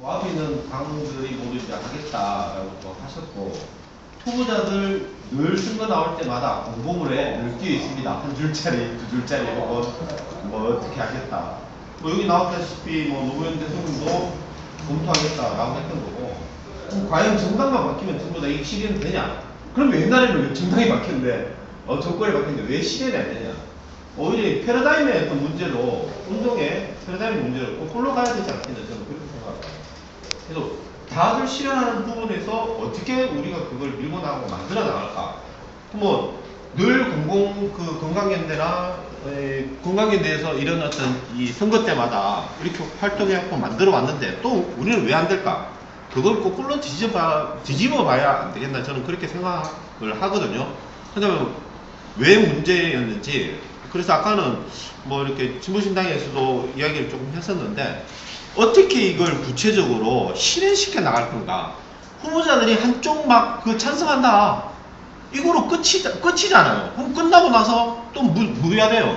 뭐 앞에 있는 당들이 모두 이제 하겠다라고 또 하셨고 후보자들 늘 선거 나올 때마다 공보물에 늘 끼어 있습니다. 한 줄짜리, 두 줄짜리 뭐, 뭐 어떻게 하겠다. 뭐 여기 나왔다시피 뭐 노무현 대통령도 검토하겠다라고 했던 거고 그럼 과연 정당만 바뀌면 전부 다 이 실현이 되냐? 그럼 옛날에는 정당이 바뀌었는데 어, 정권이 바뀌었는데 왜 실현이 안 되냐? 오히려 패러다임의 어떤 문제로 운동의 패러다임 문제로 거꾸로 가야 되지 않겠냐 저는 그렇게 생각합니다. 그래서 다들 실현하는 부분에서 어떻게 우리가 그걸 밀고 나가고 만들어 나갈까? 뭐 늘 공공 그 건강연대나 에, 건강연대에서 어떤 이 선거 때마다 이렇게 활동해갖고 만들어 왔는데 또 우리는 왜 안 될까? 그걸 거꾸로 뒤집어 뒤집어 봐야 안 되겠나 저는 그렇게 생각을 하거든요. 그다음에 왜 문제였는지 그래서 아까는 뭐 이렇게 진보신당에서도 이야기를 조금 했었는데 어떻게 이걸 구체적으로 실현시켜 나갈 건가? 후보자들이 한쪽 막 그 찬성한다. 이거로 끝이, 끝이잖아요. 그럼 끝나고 나서 또 무, 무효야 돼요.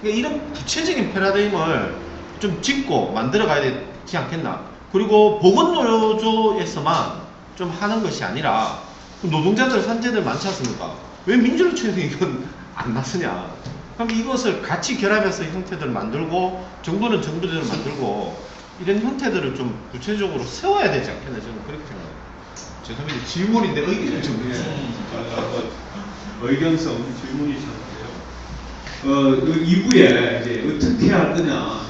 그러니까 이런 구체적인 패러다임을 좀 짓고 만들어 가야 되지 않겠나? 그리고 보건노조에서만 좀 하는 것이 아니라 노동자들 산재들 많지 않습니까? 왜 민주노총에서 이건 안 나서냐 그럼 이것을 같이 결합해서 형태들을 만들고 정부는 정부대로 만들고 이런 형태들을 좀 구체적으로 세워야 되지 않겠나 저는 그렇게 생각합니다. 죄송합니다. 질문인데 의견을 좀 예. 해주세요. 의견성 질문이셨는데요. 어, 그 2부에 이제 어떻게 할 거냐